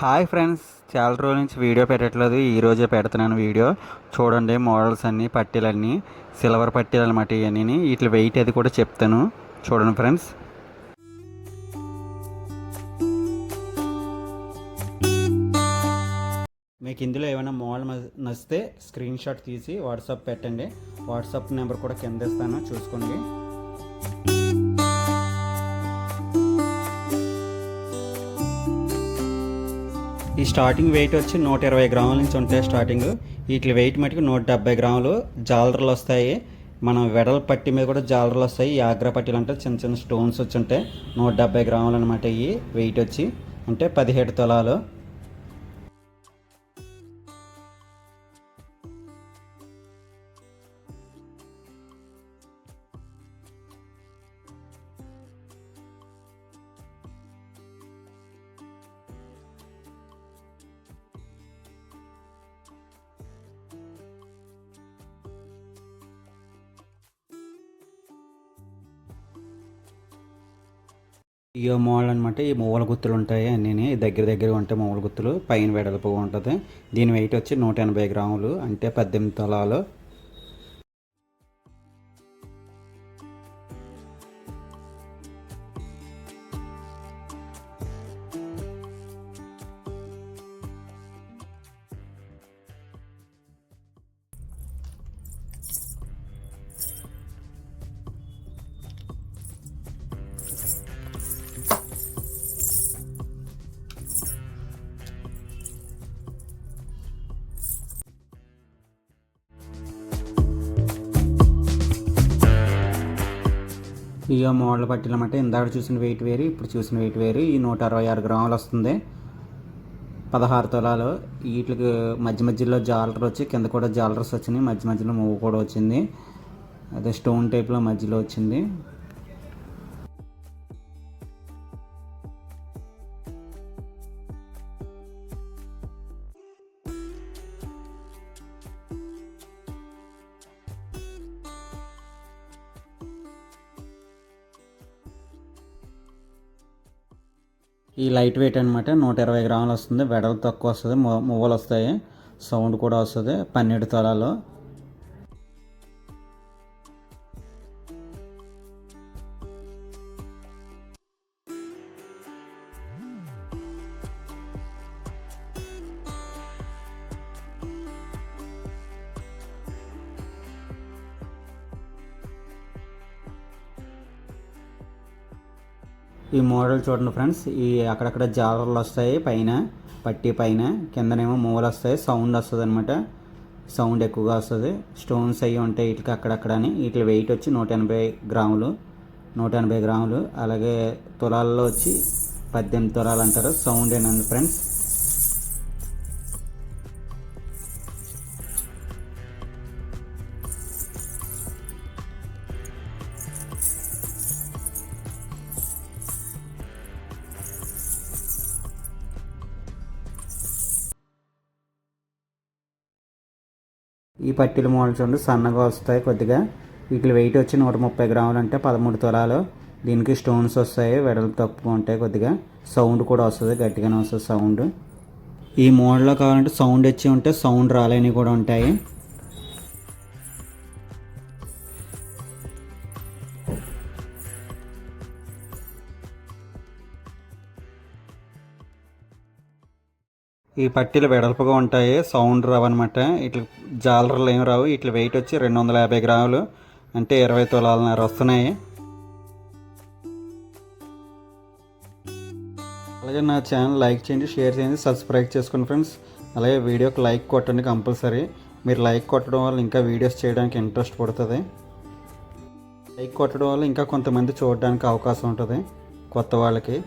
Hi friends చాలా రోజుల నుంచి వీడియో పెట్టట్లేదు. ఈరోజే పెడుతున్నాను వీడియో. చూడండి మోడల్స్ అన్నీ పట్టీలన్నీ సిల్వర్ పట్టీలు అనమాట ఇవన్నీ వీటి వెయిట్ అది కూడా చెప్తాను. చూడండి ఫ్రెండ్స్. మీకు ఇందులో ఏమైనా మోడల్ నచ్చితే స్క్రీన్ షాట్ తీసి వాట్సాప్ పెట్టండి. వాట్సాప్ నెంబర్ కూడా కింద ఇస్తాను. చూసుకోండి. ఈ స్టార్టింగ్ వెయిట్ వచ్చి నూట ఇరవై గ్రాముల నుంచి ఉంటాయి స్టార్టింగ్ వీటి వెయిట్ మటుకు నూట డెబ్బై గ్రాములు. జాలర్లు వస్తాయి. మనం వెడల పట్టి మీద కూడా జాలర్లు వస్తాయి. ఈ ఆగ్రా పట్టీలు అంటే చిన్న చిన్న స్టోన్స్ వచ్చి ఉంటాయి. నూట డెబ్బై గ్రాములు అనమాట ఇవి. వెయిట్ వచ్చి అంటే పదిహేడు తులాలు. ఈ మోడల్ అనమాట ఈ మూవల గుత్తులు ఉంటాయి అన్నీ దగ్గర దగ్గర ఉంటాయి మూవల గుత్తులు పైన వెడల్పుగా ఉంటుంది. దీని వెయిట్ వచ్చి నూట ఎనభై గ్రాములు అంటే పద్దెనిమిది తలాలు. ఈ మోడల్ పట్టీలు అన్నమాట ఇందాక చూసిన వెయిట్ వేరు ఇప్పుడు చూసిన వెయిట్ వేరు. ఈ నూట అరవై ఆరు గ్రాములు వస్తుంది. పదహారు తొలాలు. వీటికి మధ్య మధ్యలో జాలర్ వచ్చి కింద కూడా జాలర్స్ వచ్చినాయి. మధ్య మధ్యలో మూవ్ కూడా వచ్చింది. అదే స్టోన్ టైప్లో మధ్యలో వచ్చింది. ఈ లైట్ వెయిట్ అనమాట నూట ఇరవై గ్రాములు వస్తుంది. వెడలు తక్కువ వస్తుంది. మువ్వలు వస్తాయి. సౌండ్ కూడా వస్తుంది. పన్నెండు తొలాలు. ఈ మోడల్ చూడండి ఫ్రెండ్స్. ఈ అక్కడక్కడ జాలర్లు వస్తాయి పైన పట్టి పైన. కిందనేమో మూవలు వస్తాయి సౌండ్ వస్తుంది అనమాట సౌండ్ ఎక్కువగా వస్తుంది. స్టోన్స్ అవి ఉంటాయి వీటికి అక్కడక్కడ అని. వీటి వెయిట్ వచ్చి నూట ఎనభై గ్రాములు నూట ఎనభై గ్రాములు. అలాగే తులాల్లో వచ్చి పద్దెనిమిది తులాలు అంటారు. సౌండ్ ఏనండి ఫ్రెండ్స్? ఈ పట్టీలు మోడల్ చూడండి సన్నగా వస్తాయి కొద్దిగా. వీటి వెయిట్ వచ్చి నూట ముప్పై గ్రాములు అంటే పదమూడు తులాలు. దీనికి స్టోన్స్ వస్తాయి వెడల్పు తక్కువ ఉంటాయి కొద్దిగా. సౌండ్ కూడా వస్తుంది గట్టిగానే వస్తుంది సౌండ్ ఈ మోడల్లో కావాలంటే సౌండ్ వచ్చి ఉంటే సౌండ్ రాలేని కూడా ఉంటాయి. ఈ పట్టీలు వెడల్పుగా ఉంటాయి. సౌండ్ రావు అనమాట ఇట్లా జాలర్లు ఏం రావు. ఇట్లా వెయిట్ వచ్చి రెండు వందల యాభై గ్రాములు. అంటే ఇరవై తులాలన్నర వస్తున్నాయి. అలాగే నా ఛానల్ లైక్ చేయండి షేర్ చేయండి సబ్స్క్రైబ్ చేసుకోండి ఫ్రెండ్స్ అలాగే వీడియోకి లైక్ కొట్టండి కంపల్సరీ మీరు లైక్ కొట్టడం వల్ల ఇంకా వీడియోస్ చేయడానికి ఇంట్రెస్ట్ పడుతుంది. లైక్ కొట్టడం వల్ల ఇంకా కొంతమంది చూడడానికి అవకాశం ఉంటుంది. కొత్త వాళ్ళకి.